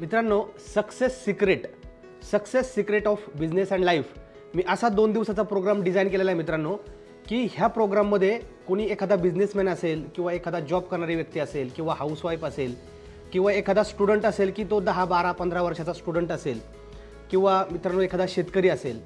मित्रांनो success secret success secret of business and life मी असा दोन दिवसाचा प्रोग्राम डिझाईन केलेला आहे मित्रांनो की ह्या प्रोग्राममध्ये कोणी एखादा बिझनेसमॅन असेल किंवा एखादा जॉब करणारी व्यक्ती असेल किंवा हाऊसवाईफ असेल किंवा एखादा स्टुडंट असेल की तो दहा बारा पंधरा वर्षाचा स्टुडंट असेल किंवा मित्रांनो एखादा शेतकरी असेल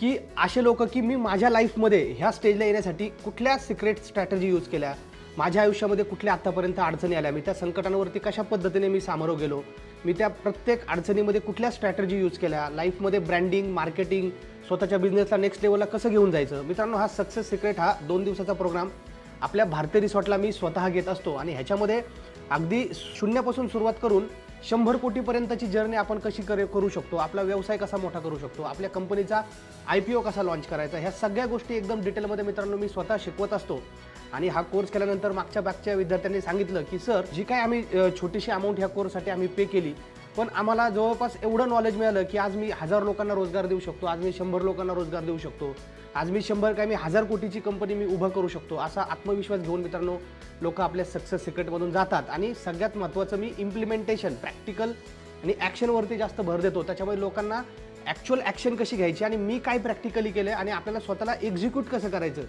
की असे लोक की मी माझ्या लाईफमध्ये ह्या स्टेजला येण्यासाठी कुठल्या सिक्रेट स्ट्रॅटजी यूज केल्या माझ्या आयुष्यामध्ये कुठल्या आत्तापर्यंत अडचणी आल्या मी त्या संकटांवरती कशा पद्धतीने मी सामोरं गेलो मी त्या प्रत्येक अडचणीमध्ये कुठल्या स्ट्रॅटजी यूज केल्या? लाईफमध्ये ब्रँडिंग मार्केटिंग स्वतःच्या बिझनेसला नेक्स्ट लेवलला कसं घेऊन जायचं? मित्रांनो हा सक्सेस सिक्रेट हा दोन दिवसाचा प्रोग्राम आपल्या भारतीय रिसॉर्टला मी स्वतः घेत असतो आणि ह्याच्यामध्ये अगदी शून्यापासून सुरुवात करून शंभर कोटीपर्यंतची जर्नी आपण कशी करे करू शकतो? आपला व्यवसाय कसा मोठा करू शकतो? आपल्या कंपनीचा आय पी ओ कसा लॉन्च करायचा? ह्या सगळ्या गोष्टी एकदम डिटेलमध्ये मित्रांनो मी स्वतः शिकवत असतो. आणि हा कोर्स केल्यानंतर मागच्या बॅकच्या विद्यार्थ्यांनी सांगितलं की सर जी काय आम्ही छोटीशी अमाऊंट ह्या कोर्ससाठी आम्ही पे केली पण आम्हाला जवळपास एवढं नॉलेज मिळालं की आज मी हजार लोकांना रोजगार देऊ शकतो आज मी शंभर लोकांना रोजगार देऊ शकतो आज मी शंभर काय मी हजार कोटीची कंपनी मी उभं करू शकतो असा आत्मविश्वास घेऊन मित्रांनो लोक आपल्या सक्सेस सिक्रेटमधून जातात. आणि सगळ्यात महत्त्वाचं मी इम्प्लिमेंटेशन प्रॅक्टिकल आणि ॲक्शनवरती जास्त भर देतो. त्याच्यामुळे लोकांना ॲक्च्युअल ॲक्शन कशी घ्यायची आणि मी काय प्रॅक्टिकली केलं आणि आपल्याला स्वतःला एक्झिक्यूट कसं करायचं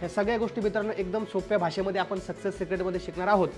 ह्या सगळ्या गोष्टी मित्रांनो एकदम सोप्या भाषेमध्ये आपण सक्सेस सिक्रेटमध्ये शिकणार आहोत.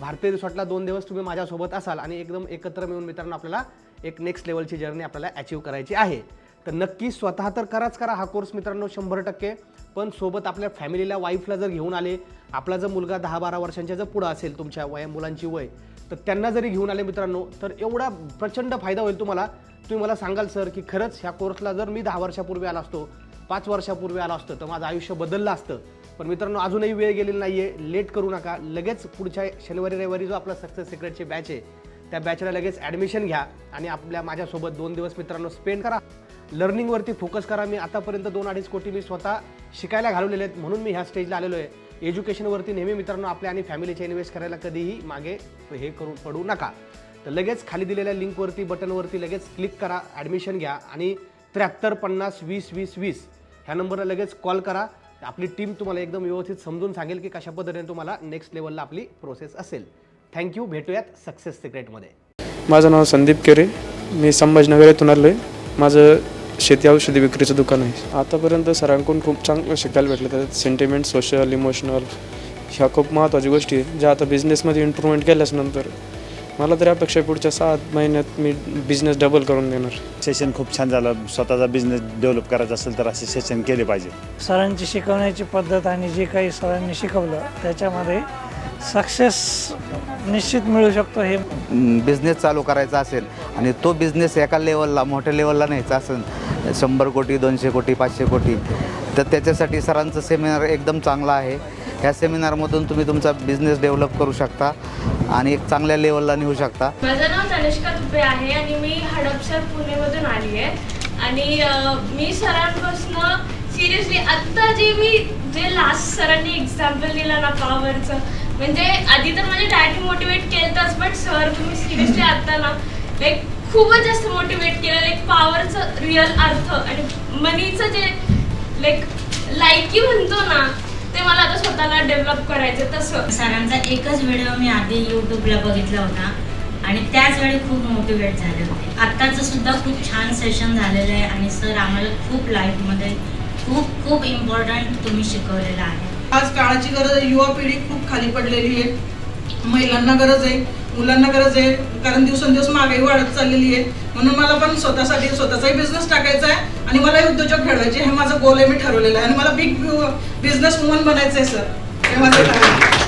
भारतीय रिसॉर्टला दोन दिवस तुम्ही माझ्यासोबत असाल आणि एकदम एकत्र मिळून मित्रांनो आपल्याला एक नेक्स्ट लेवलची जर्नी आपल्याला अचीव करायची आहे. तर नक्की स्वतः तर कराच करा हा कोर्स मित्रांनो शंभर टक्के. पण सोबत आपल्या फॅमिलीला वाईफला जर घेऊन आले आपला जर मुलगा दहा बारा वर्षांच्या जर पुढं असेल तुमच्या वया मुलांची वय तर त्यांना जरी घेऊन आले मित्रांनो तर एवढा प्रचंड फायदा होईल तुम्हाला. तुम्ही मला सांगाल सर की खरंच ह्या कोर्सला जर मी दहा वर्षापूर्वी आला असतो पाच वर्षापूर्वी आला असतं तर माझं आयुष्य बदललं असतं. पण मित्रांनो अजूनही वेळ गेलेली नाही आहे लेट करू नका. लगेच पुढच्या शनिवारी रविवारी जो आपला सक्सेस सिक्रेटची बॅच आहे त्या बॅचला लगेच ॲडमिशन घ्या आणि आपल्या माझ्यासोबत दोन दिवस मित्रांनो स्पेंड करा. लर्निंगवरती फोकस करा. मी आतापर्यंत दोन अडीच कोटी मी स्वतः शिकायला घालवलेले आहेत. म्हणून मी ह्या स्टेजला आलेलो आहे. एज्युकेशनवरती नेहमी मित्रांनो आपल्या आणि फॅमिलीच्या इन्व्हेस्ट करायला कधीही मागे हे करू पडू नका. तर लगेच खाली दिलेल्या लिंकवरती बटनवरती लगेच क्लिक करा. ॲडमिशन घ्या. आणि त्र्याहत्तर पन्नास वीस वीस वीस ह्या नंबरला लगेच कॉल करा. आपली टीम तुम्हाला एकदम व्यवस्थित समजून सांगेल की कशा पद्धतीने तुम्हाला नेक्स्ट लेवलला आपली प्रोसेस असेल. थँक्यू भेटूयात सक्सेस सिक्रेटमध्ये माझं नाव संदीप केरे. मी संभाजीनगर येथून आलो आहे. माझं शेती औषधी विक्रीचं दुकान आहे. आतापर्यंत सरांकडून खूप चांगलं शिकायला भेटलं. त्याच्यात सेंटिमेंट सोशल इमोशनल ह्या खूप महत्त्वाच्या गोष्टी आहेत. ज्या आता बिझनेसमध्ये इम्प्रूव्हमेंट केल्याच नंतर मला तरी अपेक्षा पुढच्या सात महिन्यात मी बिझनेस डबल करून देणार. सेशन खूप छान झालं. स्वतःचा बिझनेस डेव्हलप करायचा असेल तर असे सेशन केले पाहिजे. सरांची शिकवण्याची पद्धत आणि जे काही सरांनी शिकवलं त्याच्यामध्ये सक्सेस निश्चित मिळू शकतो हे बिझनेस चालू करायचा असेल आणि तो बिझनेस एका लेवलला मोठ्या लेवलला न्यायचा असेल शंभर कोटी दोनशे कोटी पाचशे कोटी. तर त्याच्यासाठी सरांचं सेमिनार एकदम चांगला आहे. ह्या सेमिनारमधून तुम्ही तुमचा बिझनेस डेव्हलप करू शकता आणि एक चांगल्या लेवलला नेऊ शकता. माझं नाव तनिष्का तुपे आहे आणि मी हडपसर पुणेमधून आली आहे. आणि मी सरांपासून सिरियसली आत्ता जे मी जे लास्ट सरांनी एक्झाम्पल दिलं ना पॉवरचं म्हणजे आधी तर माझे डॅडी मोटिवेट केलंच बट सर तुम्ही सिरियसली आत्ता ना लाईक खूपच जास्त मोटिवेट केलं. लाईक पॉवरचं रिअल अर्थ आणि मनीचं जे लाईक लायकी म्हणतो ना ते मला आता स्वतःला डेव्हलप करायचं तसं. सरांचा एकच व्हिडिओ मी आधी यूट्यूबला बघितला होता आणि त्याच वेळी खूप मोटिवेट झाले होते. आत्ताचं सुद्धा खूप छान सेशन झालेलं आहे आणि सर आम्हाला खूप लाईफमध्ये खूप खूप इम्पॉर्टंट तुम्ही शिकवलेलं आहे. आज काळाची गरज आहे. युवा पिढी खूप खाली पडलेली आहे. महिलांना गरज आहे. मुलांना गरज आहे. कारण दिवसेंदिवस महागाई वाढत चाललेली आहे. म्हणून मला पण स्वतःसाठी स्वतःचाही बिझनेस टाकायचा आहे आणि मलाही उद्योजक घडवायचे हे माझं गोल आहे मी ठरवलेलं आहे. आणि मला बिग बिझनेस वुमन बनायचं आहे सर हे माझं